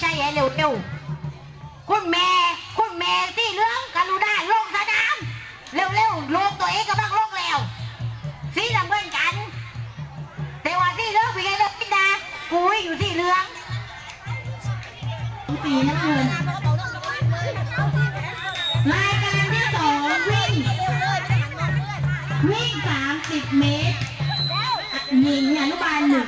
ใจให้เร็วๆ คุณแม่ คุณแม่ที่เหลืองกรุณาลงสนาม เร็วๆลงตัวเองก็บ้างลงแล้ว สีดำเหมือนกัน แต่ว่าที่เหลืองพี่ไงเลิกพินดากูอยู่ที่เหลืองสีน้ำเงินรายการที่สองวิ่ง วิ่งสามสิบเมตรหญิงอนุบาลหนึ่ง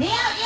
Nailed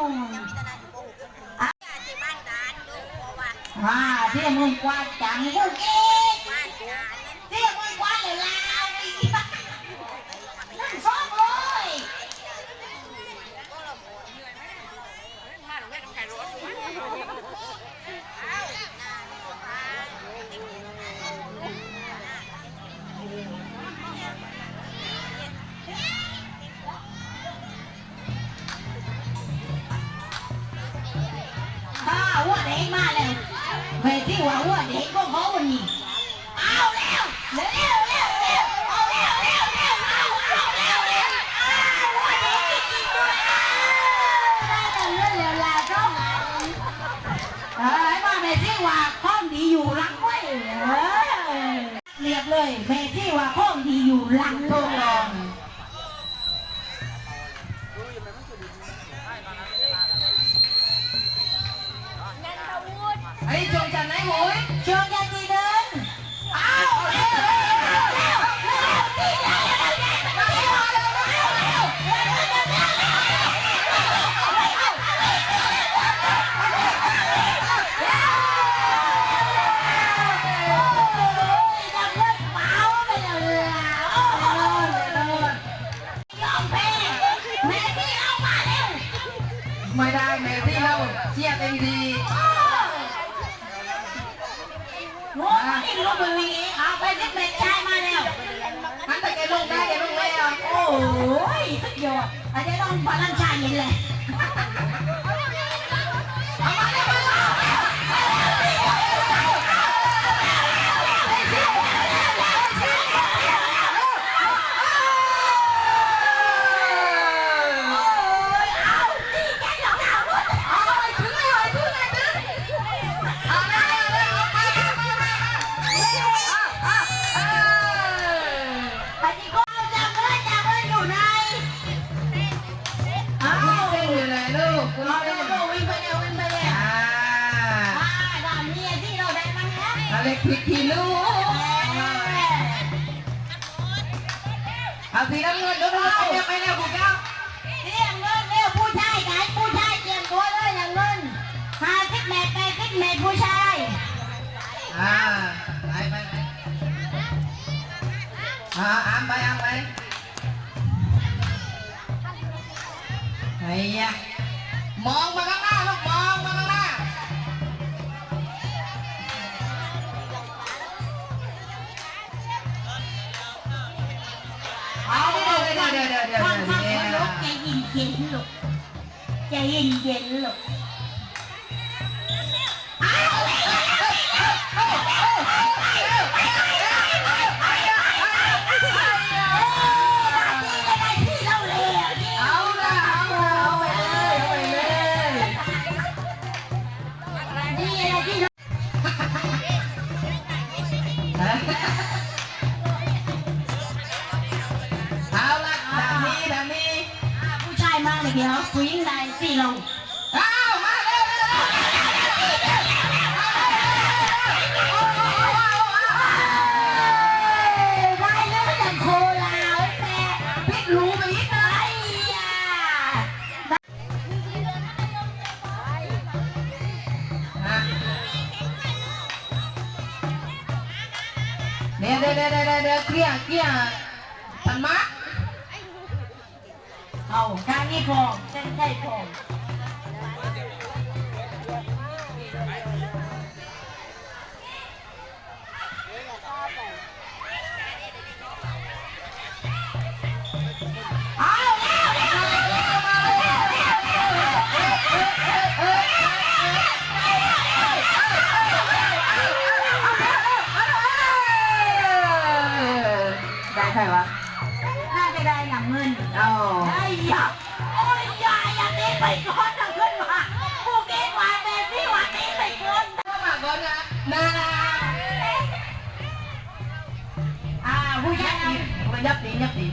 อ่าที่มึงกวาดจังพวกเอ nãy mũi Trương Gia Chi đến. Mày đang mẹ thi đâu, chia tình gì? ลงไปวีเอเอาไปเด็กเด็กชายมาแล้วมันไปแกลงได้แกลงแล้วโอ้ยยอดอาจจะต้องพลังชายเย็นเลย มั้งนะอะไรผิดทีลูกเอาสีน้ำเงินด้วยนะไปแล้วไปแล้วคุณเจ้าเรียกเงินเร็วผู้ชายกันผู้ชายเตรียมตัวเลยอย่างเงินหาสิบเมตรไปสิบเมตรผู้ชายอ่าไปไปไปอ่าอ่านไปอ่านไปไอ้ยะมองมาข้างหน้าลูกมอง เดี๋ยวข้งข้างๆใจเย็นเย็นๆลูกใจเย็นเย็นๆลูกเอาไปเอาไปเอาเอา เอาทางนี้พอเส้นใช่พอเอาแล้วแล้วได้ใครวะ น่าจะได้หนังเงินเอาไอ้ยาโอ้ยยาอย่างนี้ไปก่อนหนังเงินว่ะกูเก่งกว่าแบบนี้ว่านี้ไปก่อนเข้ามาก่อนนะนานาอ่าผู้ชายมันยับดียับดี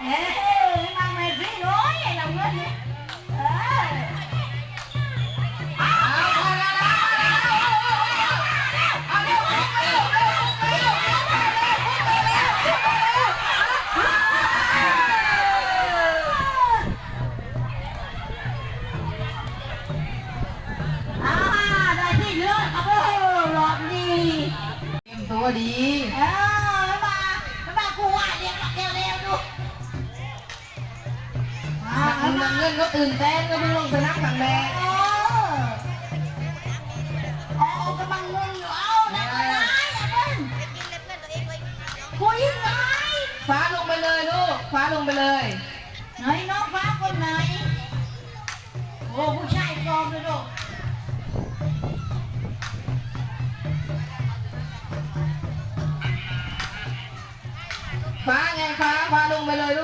เอ้ย เงินก็ตื่นเต้นก็เพิ่งลงสนามครั้งแรกเออเอากำลังงงอยู่เอาได้ไหมได้ไหมคุยไงฟ้าลงไปเลยลูกฟ้าลงไปเลยไหนน้องฟ้าคนไหนโอ้ผู้ชายปลอมเลยลูกฟ้าไงฟ้าฟ้าลงไปเลยลูก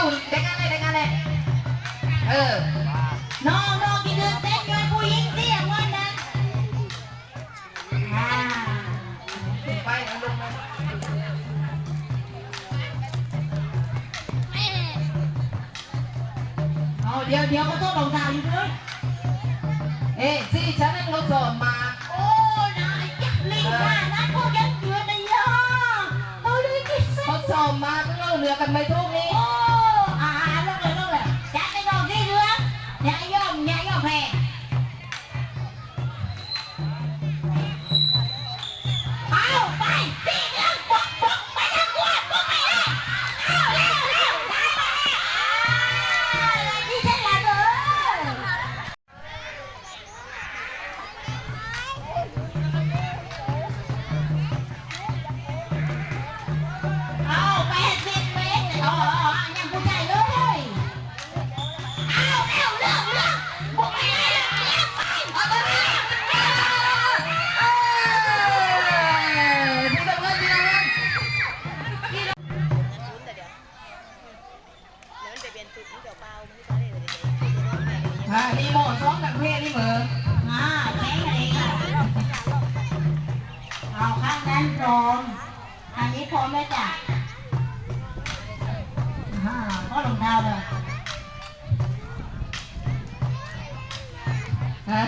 ครูติวเด็กงานเลยเด็กงานเลยเออ น้องน้องที่เดินเต้นด้วยผู้หญิงที่อย่างวันนั้นอ่าไปเอาลงไปเอาเดี๋ยวเดี๋ยวก็ต้องรองเท้าอยู่เลยเอ๊ะสิฉันนั่งรถสอบมาโอ้นายจักลิงว่านะพวกยังเดือนเลยอะเอาเลยกินเส้เขานสอบมาก็เล่าเรือกันไม่ทุก เอาข้างนั้นพร้อมอันนี้พร้อมแล้วจ้ะอ่าก็รองเท้าเลยอ่า